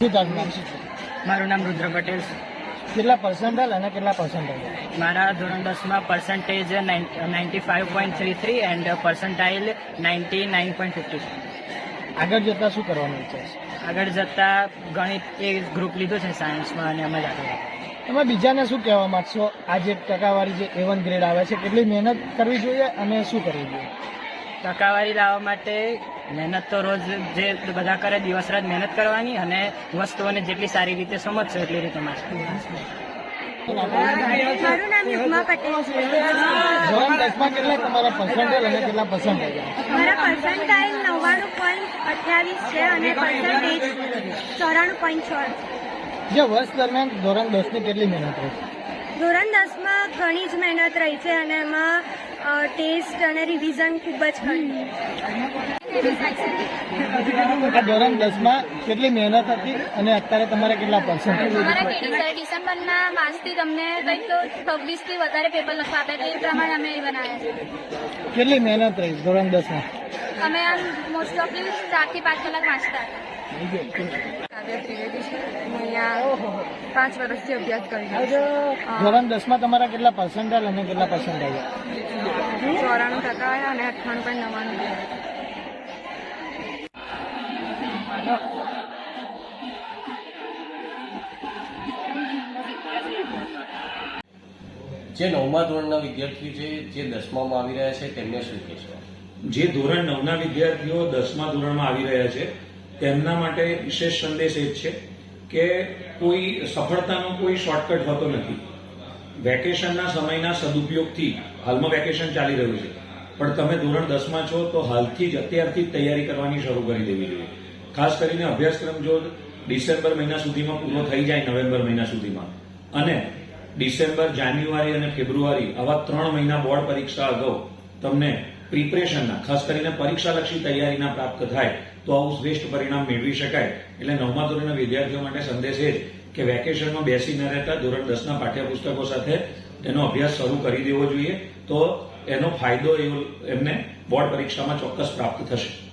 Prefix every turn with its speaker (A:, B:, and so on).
A: મારું નામ રુદ્ર પટેલ છે.
B: કેટલા પર્સન્ટાઇલ અને કેટલા પર્સન્ટાઇલ
A: મારા ધોરણ દસમાં percentage ninety five point three three and percentile ninety nine point fifty
B: આગળ જતાં શું કરવાનું છે
A: આગળ જતાં ગણિત એ ગ્રુપ લીધું છે સાયન્સમાં અને અમે જ આગળ
B: તમે બીજાને શું કહેવા માંગશો? આ જે ટકાવારી જે એ વન ગ્રેડ આવે છે કેટલી મહેનત કરવી જોઈએ અને શું કરવું જોઈએ?
A: ટકાવારી લાવવા માટે મહેનત તો રોજ જે બધા કરે દિવસ રાત મહેનત કરવાની અને વસ્તુઓને જેટલી સારી રીતે સમજશો એટલી રીતે
B: જે વર્ષ દરમિયાન ધોરણ દસની કેટલી મહેનત રહી?
C: ધોરણ દસમાં ઘણી જ મહેનત રહી છે અને એમાં ટેસ્ટ અને રિવિઝન ખૂબ જ કરી
B: આ ધોરણ દસમાં કેટલી મહેનત હતી અને અત્યારે તમારે કેટલા
D: પર્સન્ટ ડિસેમ્બરના માસથી તમને કંઈક છવ્વીસથી વધારે પેપર લખવા આપ્યા તે પ્રમાણે અમે એ બનાવ્યા છે
B: કેટલી મહેનત રહી ધોરણ દસમાં?
D: અમે આમ મોસ્ટ ઓફલી ચારથી પાંચ કલાક વાંચતા હતા.
E: કાવ્ય ત્રિવેદી છે. હું અહીંયા પાંચ વર્ષથી અભ્યાસ કરી છું.
B: ધોરણ દસમાં તમારા કેટલા પર્સન્ટેજ અને કેટલા પર્સન્ટેજ
E: ચોરાણું ટકા આવ્યા અને અઠ્ઠાણું પોઈન્ટ નવ્વાણું
F: જે નવમા ધોરણના વિદ્યાર્થીઓ છે જે દસમામાં આવી રહ્યા છે તેમને શું કહેશો?
G: જે ધોરણ નવના વિદ્યાર્થીઓ દસમા ધોરણમાં આવી રહ્યા છે તેમના માટે વિશેષ સંદેશ એ છે કે કોઈ સફળતાનો કોઈ શોર્ટકટ હોતો નથી. વેકેશનના સમયના સદુપયોગથી હાલમાં વેકેશન ચાલી રહ્યું છે. પણ તમે ધોરણ દસમાં છો તો હાલથી જ અત્યારથી જ તૈયારી કરવાની શરૂ કરી દેવી જોઈએ. ખાસ કરીને અભ્યાસક્રમ જો ડિસેમ્બર મહિના સુધીમાં પૂરો થઈ જાય નવેમ્બર મહિના સુધીમાં. અને ડિસેમ્બર, જાન્યુઆરી અને ફેબ્રુઆરી આવા ત્રણ મહિના બોર્ડ પરીક્ષા અગાઉ તમને પ્રિપરેશનના ખાસ કરીને પરીક્ષાલક્ષી તૈયારીના પ્રાપ્ત થાય તો આવું શ્રેષ્ઠ પરિણામ મેળવી શકાય. એટલે નવમા ધોરણના વિદ્યાર્થીઓ માટે સંદેશ એ જ કે વેકેશનમાં બેસી ન રહેતા ધોરણ દસના પાઠ્યપુસ્તકો સાથે તેનો અભ્યાસ શરૂ કરી દેવો જોઈએ. તો એનો ફાયદો એવો એમને બોર્ડ પરીક્ષામાં ચોક્કસ પ્રાપ્ત થશે.